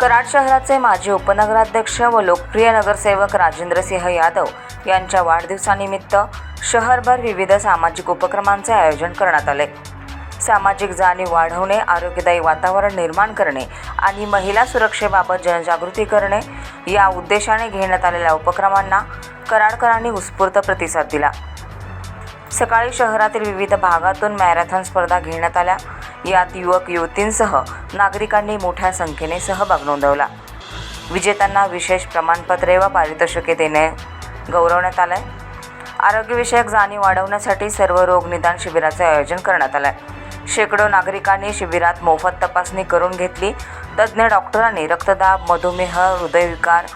कराड शहराचे माजी उपनगराध्यक्ष व लोकप्रिय नगरसेवक राजेंद्रसिंह यादव यांच्या वाढदिवसानिमित्त शहरभर विविध सामाजिक उपक्रमांचे आयोजन करण्यात आले. सामाजिक जाणीव वाढवणे आरोग्यदायी वातावरण निर्माण करणे आणि महिला सुरक्षेबाबत जनजागृती करणे या उद्देशाने घेण्यात आलेल्या उपक्रमांना कराडकरांनी उत्स्फूर्त प्रतिसाद दिला. सकाळी शहरातील विविध भागातून मॅरेथॉन स्पर्धा घेण्यात आल्या. यात युवक युवतींसह नागरिकांनी मोठ्या संख्येने सहभाग नोंदवला. विजेत्यांना विशेष प्रमाणपत्रे व पारितोषिके देणे गौरवण्यात आलंय. आरोग्यविषयक जाणीव वाढवण्यासाठी सर्व रोग निदान शिबिराचे आयोजन करण्यात आलंय. शेकडो नागरिकांनी शिबिरात मोफत तपासणी करून घेतली. तज्ज्ञ डॉक्टरांनी रक्तदाब मधुमेह हृदयविकार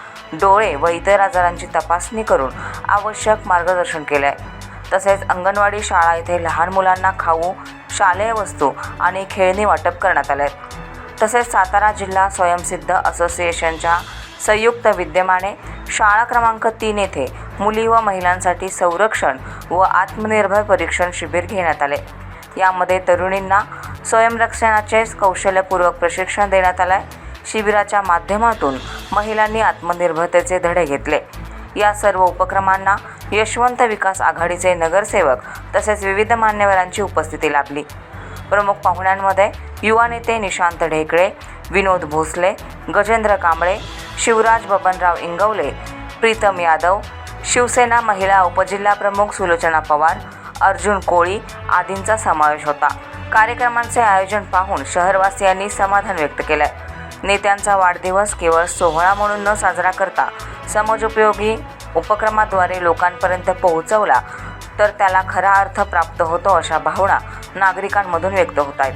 डोळे व इतर आजारांची तपासणी करून आवश्यक मार्गदर्शन केले आहे तसेच अंगणवाडी शाळा येथे लहान मुलांना खाऊ शालेय वस्तू आणि खेळणी वाटप करण्यात आले. आहेत तसेच सातारा जिल्हा स्वयंसिद्ध असोसिएशनच्या संयुक्त विद्यमाने शाळा क्रमांक तीन येथे मुली व महिलांसाठी संरक्षण व आत्मनिर्भर परीक्षण शिबिर घेण्यात आले. यामध्ये तरुणींना स्वयंरक्षणाचे कौशल्यपूर्वक प्रशिक्षण देण्यात आले. शिबिराच्या माध्यमातून महिलांनी आत्मनिर्भरतेचे धडे घेतले. या सर्व उपक्रमांना यशवंत विकास आघाडीचे नगरसेवक तसेच विविध मान्यवरांची उपस्थिती लाभली. प्रमुख पाहुण्यांमध्ये युवा नेते निशांत ढेकळे विनोद भोसले गजेंद्र कांबळे शिवराज बबनराव इंगवले प्रीतम यादव शिवसेना महिला उपजिल्हाप्रमुख सुलोचना पवार अर्जुन कोळी आदींचा समावेश होता. कार्यक्रमांचे आयोजन पाहून शहरवासियांनी समाधान व्यक्त केलंय नेत्यांचा वाढदिवस केवळ सोहळा म्हणून न साजरा करता समाजोपयोगी उपक्रमाद्वारे लोकांपर्यंत पोहोचवला तर त्याला खरा अर्थ प्राप्त होतो अशा भावना नागरिकांमधून व्यक्त होत आहेत.